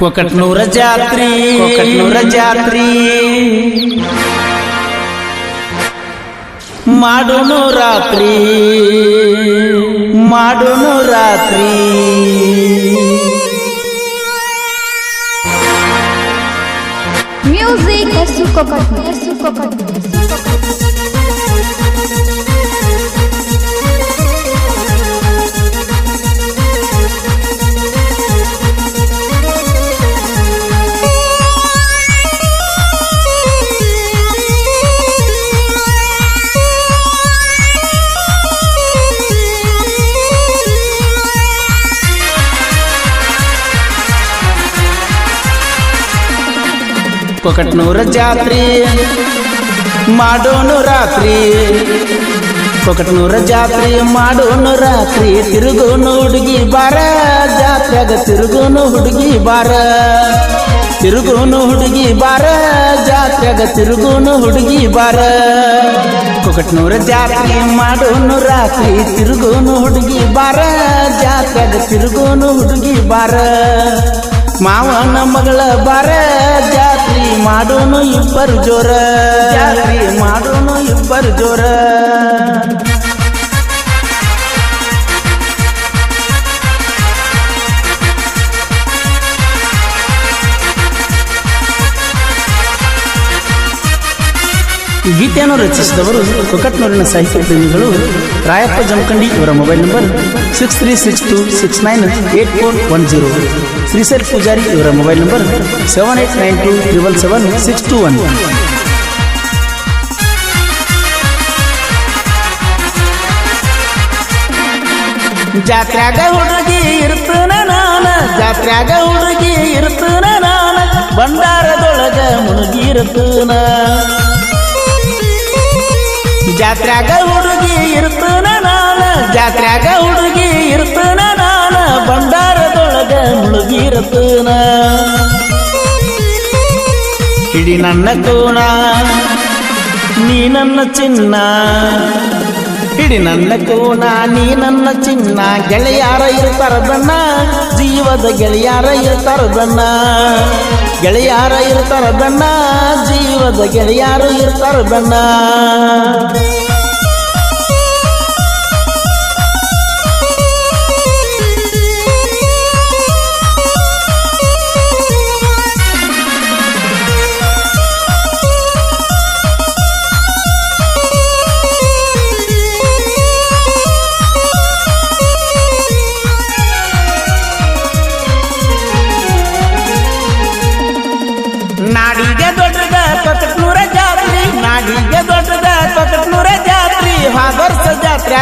ಕೊಕಟ್ನೂರ ಜಾತ್ರಿ ಕೊಕಟ್ನೂರ ಜಾತ್ರಿ ಮಾಡೋನು ರಾತ್ರಿ ಮಾಡೋನು ರಾತ್ರಿ Music Esu Kokotnu Esu Kokotnu Esu Kokotnu ಕೊಕಟ್ನೂರ ಜಾತ್ರಿ, ಮಾಡೋನು ರಾತ್ರಿ. ಕೊಕಟ್ನೂರ ಜಾತ್ರಿ, ಮಾಡೋನು ರಾತ್ರಿ. ತಿರುಗೋನು ಹುಡುಗಿ ಬಾರ ಜಾತ್ರೆಗ ತಿರುಗೋನು ಹುಡುಗಿ ಬಾರ. ತಿರುಗೋನು ಹುಡುಗಿ ಬಾರ ಜಾತ್ರೆಗ ತಿರುಗೋನು ಹುಡುಗಿ ಬಾರ. ಕೊಕಟ್ನೂರ ಜಾತ್ರಿ, ಮಾಡೋನು ರಾತ್ರಿ. ತಿರುಗೋನು ಹುಡುಗಿ ಬಾರ ಜಾತ್ರೆಗ ತಿರುಗೋನು ಹುಡುಗಿ ಬಾರ. ಮಾವನ ಮಗಳ ಬಾರ ಜಾತ್ರಿ ಮಾಡೋನು ಇಬ್ಬರು ಜೋರ. ಜಾತ್ರಿ ಮಾಡೋನು ಇಬ್ಬರು ಜೋರ. ಈ ಗೀತೆಯನ್ನು ರಚಿಸಿದವರು ಕೊಕಟ್ನೂರಿನ ಸಾಹಿತ್ಯ ಪ್ರೇಮಿಗಳು ರಾಯಪ್ಪ ಜಮಖಂಡಿ ಇವರ mobile number six three six two six nine eight four one zero. Shrisar Pujari ಇವರ mobile number seven eight nine two triple seven six two one. ಜಾತ್ರ್ಯಾಗ ಹುಡುಗಿ ಇರ್ತನ ನಾನ, ಜಾತ್ರ್ಯಾಗ ಹುಡುಗಿ ಇರ್ತನ ನಾನ, ಭಂಡಾರದೊಳಗ ಮುಳುಗಿರ್ತನ ಜಾತ್ರ್ಯಾಗ ಹುಡುಗಿ ಇರ್ತನ ನಾನ, ಜಾತ್ರ್ಯಾಗ ಹುಡುಗಿ ಇರ್ತನ ನಾನ, ಭಂಡಾರದೊಳಗ ಮುಳುಗಿರ್ತನ. ಇಡಿ ನನ್ನ ಕೋಣ, ನೀ ನನ್ನ ಚಿನ್ನ. ಇಡಿ ನನ್ನ ಕೋಣ, ನೀ ನನ್ನ ಚಿನ್ನ. ಗೆಳೆಯಾರ ಇರ್ತಾರದನ್ನ ಜೀವದ ಗೆಳೆಯಾರ ಇರ್ತಾರದನ್ನ ಗೆಳೆಯಾರ ಇರ್ತಾರ ಬೆನ್ನ ಜೀವದ ಗೆಳೆಯಾರು ಇರ್ತಾರ ಬಣ್ಣ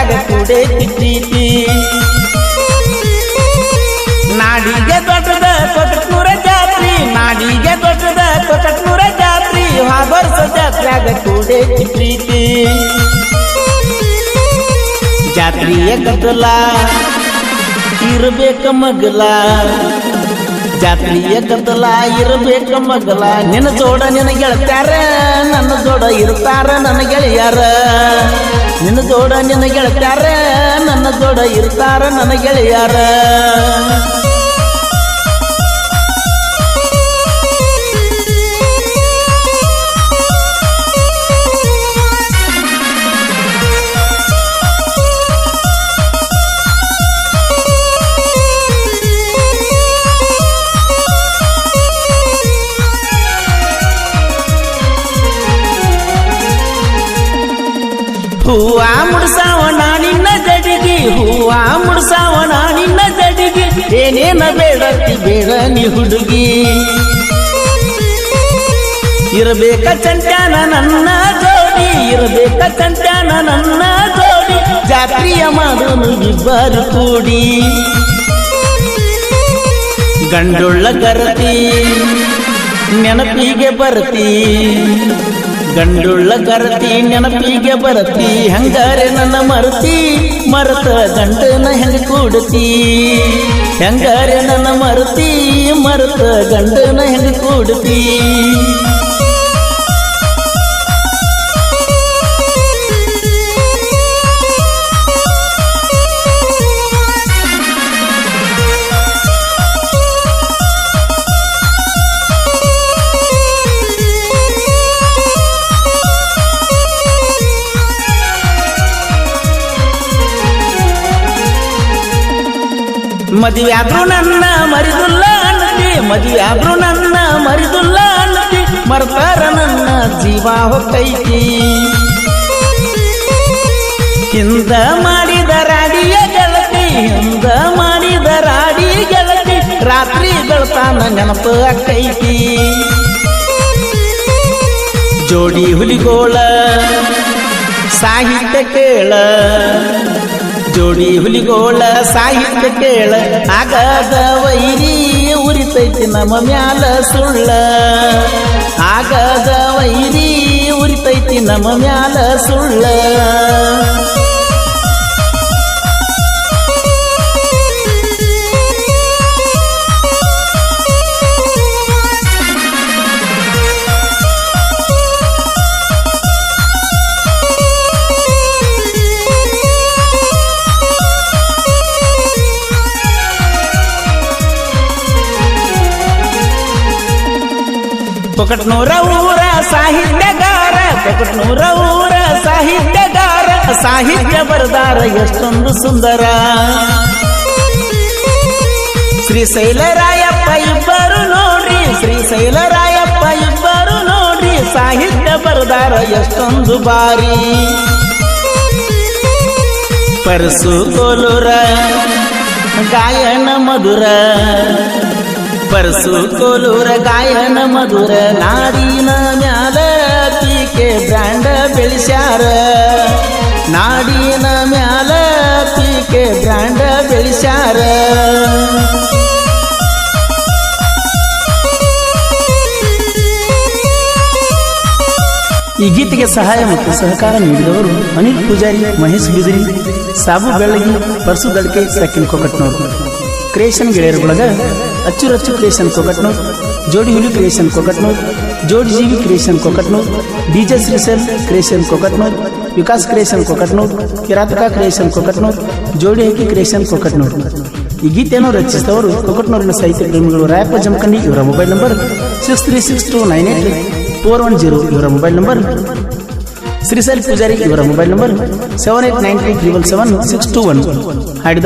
ಜಾತ್ರ್ಯಾಗ ಕೂಡೆ ಪ್ರೀತಿ ನಾಡಿಗೆ ದೊಡ್ಡದ ಕೊಕಟ್ನೂರ ಜಾತ್ರಿ, ನಾಡಿಗೆ ದೊಡ್ಡದ ಕೊಕಟ್ನೂರ ಜಾತ್ರಿ ಹಾಗರ್ಸ ಜಾತ್ರ್ಯಾಗ ಕೂಡೆ ಪ್ರೀತಿ ಜಾತ್ರೆಯ ಗದ್ದಲ ಇರ್ಬೇಕ ಮಗಲ ಜಾತ್ರೆಯ ಗದ್ದಲ ಇರಬೇಕ ಮಗಲ. ನಿನ್ನ ಜೋಡ ನಿನ್ನ ಗೆಳತ್ಯಾರ, ನನ್ನ ಜೋಡ ಇರ್ತಾರ ನನ್ನ ಗೆಳೆಯಾರ. ನಿನ್ನ ಜೋಡ ನಿನ್ನ ಗೆಳತ್ಯಾರ, ನನ್ನ ಜೋಡ ಇರ್ತಾರ ನನ್ನ ಗೆಳೆಯಾರ. ಹೂವ ಮುಡ್ಸಾವಣ ನಿನ್ನ ಜಡಿಗೆ. ಏನೇನ ಬೇಡತಿ ಬೇಡ ನೀ ಹುಡುಗಿ. ಇರಬೇಕ ಚಂಟ್ಯಾನ ನನ್ನ ಜೋಡಿ, ಇರಬೇಕ ಚಂಟ್ಯಾನ ನನ್ನ ಜೋಡಿ, ಜಾತ್ರಿಯ ಮಾಡೋನು ಇಬ್ಬರು ಕೂಡಿ. ಗಂಡುಳ್ಳ ಗರತಿ, ನೆನಪಿಗೆ ಬರತಿ. ಗಂಡುಳ್ಳ ಕರತಿ, ನೆನಪಿಗೆ ಬರತಿ, ಹಂಗಾರೆ ನನ್ನ ಮರತಿ, ಮರತ ಗಂಡನ ಹೆಂಗ ಕೂಡತಿ? ಹೆಂಗಾರೆ ನನ್ನ ಮರತಿ, ಮರತ ಗಂಡನ ಹೆಂಗ ಕೂಡತಿ? ಮದುವೆ ಆದ್ರೂ ನನ್ನ ಮರಿದುಲ್ಲ ಅನ್ನತಿ ಮದುವೆ ಆದ್ರೂ ನನ್ನ ಮರಿದುಲ್ಲ ಅನ್ನತಿ ಮರ್ತಾರ ನನ್ನ ಜೀವ ಹೊಕ್ಕೈತಿ. ಹಿಂದ ಮಾಡಿದ ರಾಡಿಯ ಗೆಳತಿ, ಹಿಂದ ಮಾಡಿದ ರಾಡಿ ಗೆಳತಿ, ರಾತ್ರಿ ಬೆಳ್ತಾನ ನೆನಪು ಅಕ್ಕೈತಿ. ಜೋಡಿ ಹುಲಿಗೋಳ, ಸಾಹಿತ್ಯ ಕೇಳ ಜೋಡಿ ಹುಲಿಗೋಳ ಸಾಹಿತ್ಯ ಕೇಳ. ಆಗದ ವೈರಿ ಉರಿತೈತಿ ನಮ್ಮ ಮ್ಯಾಲ ಸುಳ್ಳ. ಆಗದ ವೈರಿ ಉರಿತೈತಿ ನಮ್ಮ ಮ್ಯಾಲ ಸುಳ್ಳ. ಕೊಕಟ್ನೂರ ಊರ ಸಾಹಿತ್ಯಗಾರ ಕೊಕಟ್ನೂರ ಊರ ಸಾಹಿತ್ಯಗಾರ, ಸಾಹಿತ್ಯ ಬರದಾರ ಎಷ್ಟೊಂದು ಸುಂದರ. ಶ್ರೀಶೈಲರಾಯಪ್ಪ ಇಬ್ಬರು ನೋಡ್ರಿ ಶ್ರೀಶೈಲರಾಯಪ್ಪ ಇಬ್ಬರು ನೋಡ್ರಿ, ಸಾಹಿತ್ಯ ಬರದಾರ ಎಷ್ಟೊಂದು ಬಾರಿ. ಪರಸು ಕೋಲೂರ, ಗಾಯನ ಮಧುರ ಪರಸು ಕೋಲೂರ ಗಾಯನ ಮಧುರ ನಾಡಿನ ಮ್ಯಾಲ ಪೀಕೆ ಬ್ರ್ಯಾಂಡ ಬೆಳೆಸ್ಯಾರ. ನಾಡಿನ ಮ್ಯಾಲ ಪೀಕೆ ಬ್ರ್ಯಾಂಡ ಬೆಳೆಸ್ಯಾರ. ಈ ಗೀತೆಗೆ ಸಹಾಯ ಮತ್ತು ಸಹಕಾರ ನೀಡಿದವರು ಅನಿಲ್ ಪೂಜಾರಿ, ಮಹೇಶ್ ಬಿದಿರಿ ಸಾಬು ಬೆಳ್ಳಗಿ, ಪರ್ಸು ದಡ್ಕೆ ಸಕ್ಕಿನ ಕೊಕಟ್ನೂರು. ಕ್ರಿಯೇಷನ್ ಗೆಳೆಯರ ಬಳಗ ಅಚ್ಚುರಚ್ಚು ಕ್ರಿಯೇಷನ್ ಕೊಕಟ್ನೂರ್ ಜೋಡಿ ಹುಲಿ creation Kokatnur Jodi Jeevi creation Kokatnur DJ Shrisel creation Kokatnur Vikas creation Kokatnur Kirataka creation Kokatnur Jodi Hakki creation Kokatnur ಈ ಗೀತೆಯನ್ನು ರಚಿಸಿದವರು ಕೊಕಟ್ನೂರಿನ ಸಾಹಿತ್ಯ ಪ್ರೇಮಿಗಳು ರಾಯಪ್ಪ ಜಮಖಂಡಿ ಇವರ mobile number six three six two nine eight four one zero ಇವರ mobile number Shrishail Pujari ಇವರ mobile number seven eight nine three triple seven six two one ಹಾಡಿದ